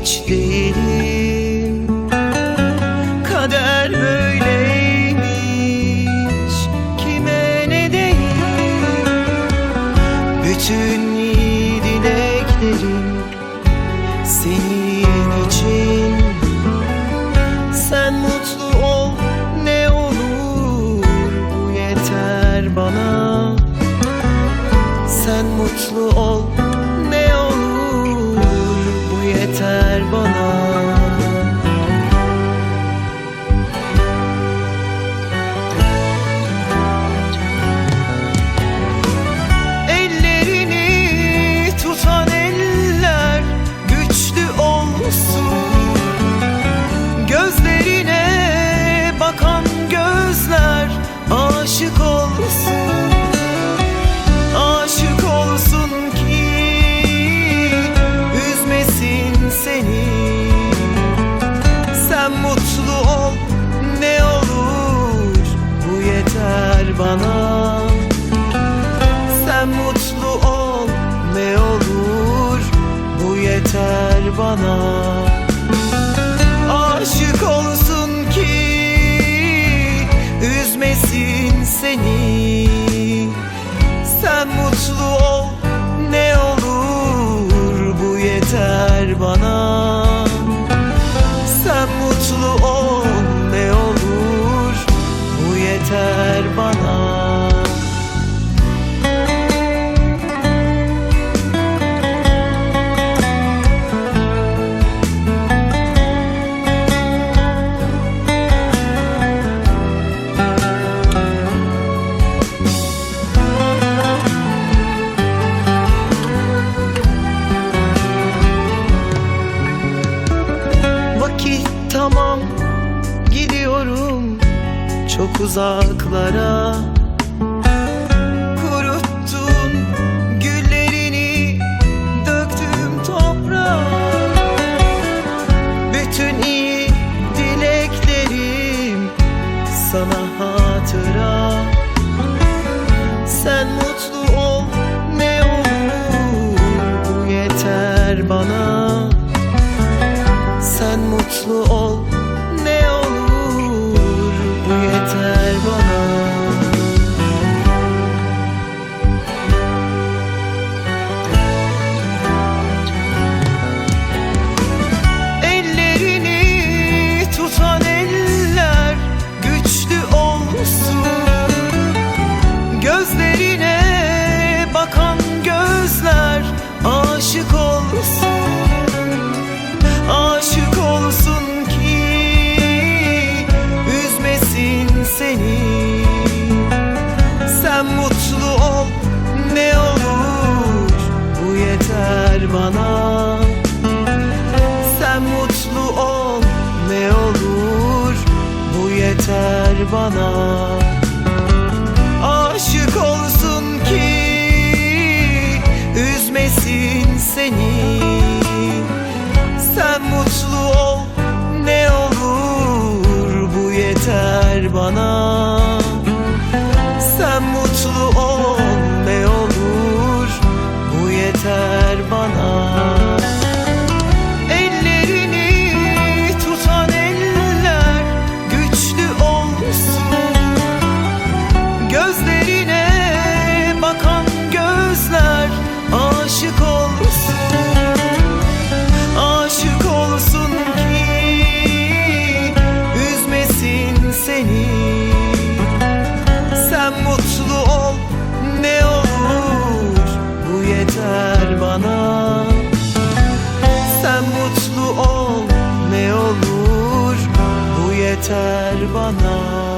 hiç değilim Kader böyleymiş Kime ne değil Bütün iyi dileklerim Senin için. Sen mutlu ol ne olur Bu yeter bana. Sen mutlu ol yeter bana çok uzaklara. Kuruttun güllerini döktüm toprağa. Bütün iyi dileklerim sana hatıra. Sen mutlu ol ne olur bu yeter bana. Sen mutlu ol bana. Sen mutlu ol ne olur bu yeter bana. Aşık olsun ki üzmesin seni. Sen mutlu ol ne olur bu yeter bana yeter bana.